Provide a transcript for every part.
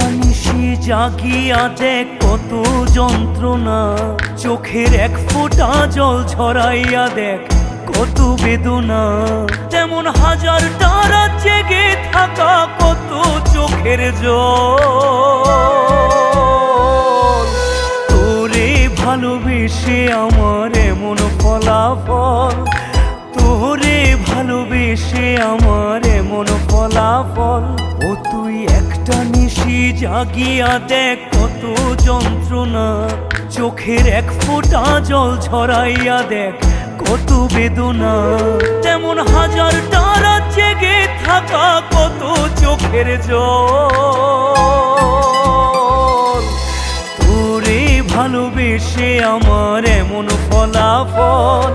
নিশি জাগিয়া দেখ কত যন্ত্রণা। চোখের এক ফোঁটা জল ঝরাইয়া দেখ কত বেদনা। তেমন হাজার তারা জেগে থাকা কত চোখের জল। তোরে ভালোবেসে আমার এমন ফলাফল। তোরে ভালোবেসে আমার এমন ফলাফল। ও তুই একটা নিশি জাগিয়া দেখ কত যন্ত্রণা। চোখের এক ফোঁটা জল ঝরাইয়া দেখ কত বেদনা। তেমন হাজার তারা জেগে থাকা কত চোখের জল। তোরে ভালোবেসে আমার এমন ফলাফল।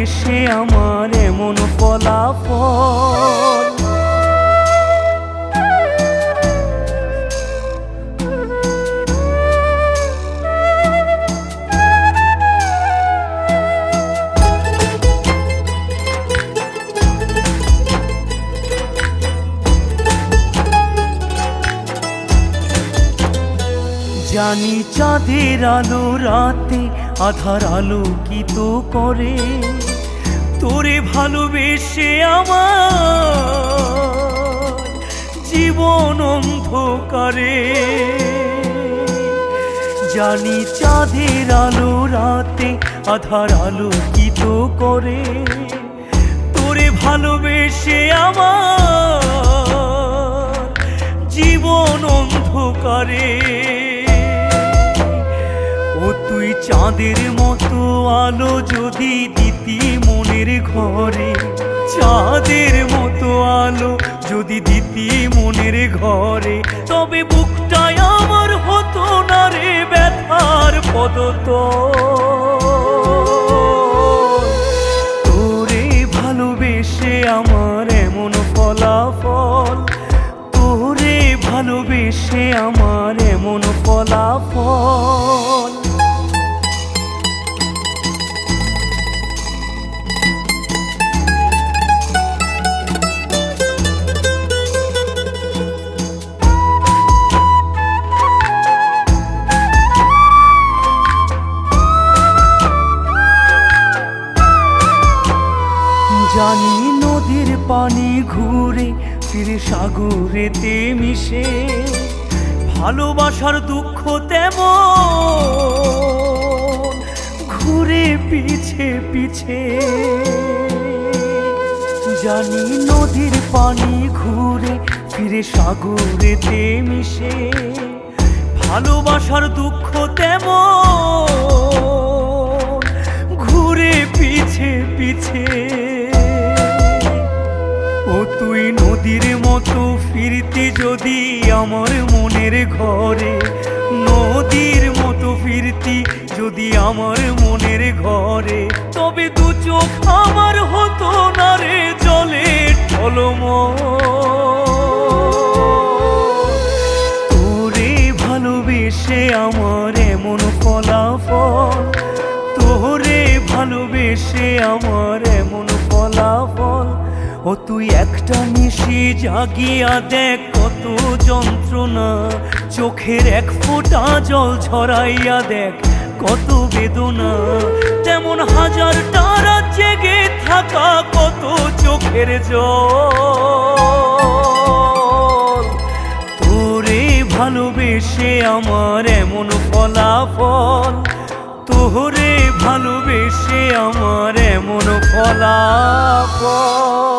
ভালোবেসে আমার এমন ফলাফল। জানি চাঁদের আলো রাতে আধার আলোকিত করে। তোরে ভালোবেসে আমার জীবন অন্ধকারে। জানি চাঁদের আলো রাতে আধার আলোকিত করে। তোরে ভালোবেসে আমার জীবন অন্ধকারে। ও তুই চাঁদের মতো আলো যদি দিতি ঘরে, চাঁদের মতো আলো যদি দিতি মনের ঘরে, তবে বুকটাই আমার হতো না রে ব্যথার পদত। তোরে ভালোবেসে আমার এমন ফলাফল, তোরে ভালোবেসে আমার এমন ফলাফল। জানি নদীর পানি ঘুরে ফিরে সাগরেতে মিশে। ভালোবাসার দুঃখ তেমন ঘুরে পিছে পিছে। জানি নদীর পানি ঘুরে ফিরে সাগরেতে মিশে। ভালোবাসার দুঃখ তেমন ঘুরে পিছে পিছে। ফিরতি যদি আমার মনের ঘরে, নদীর মতো ফিরতি যদি আমার মনের ঘরে, তবে দু চোখ আমার হতো না রে জলে টলম তোরে ভালোবেসে আমার এমন ফলাফল, তোরে ভালোবেসে আমার এমন ফলাফল ও তুই একটা নিশি জাগিয়া দেখ কত যন্ত্রণা। চোখের এক ফোঁটা জল ঝরাইয়া দেখ কত বেদনা। তেমন হাজার তারা জেগে থাকা কত চোখের জল। তোরে ভালোবেসে আমার এমন ফলাফল। তোরে ভালোবেসে আমার এমন ফলাফল।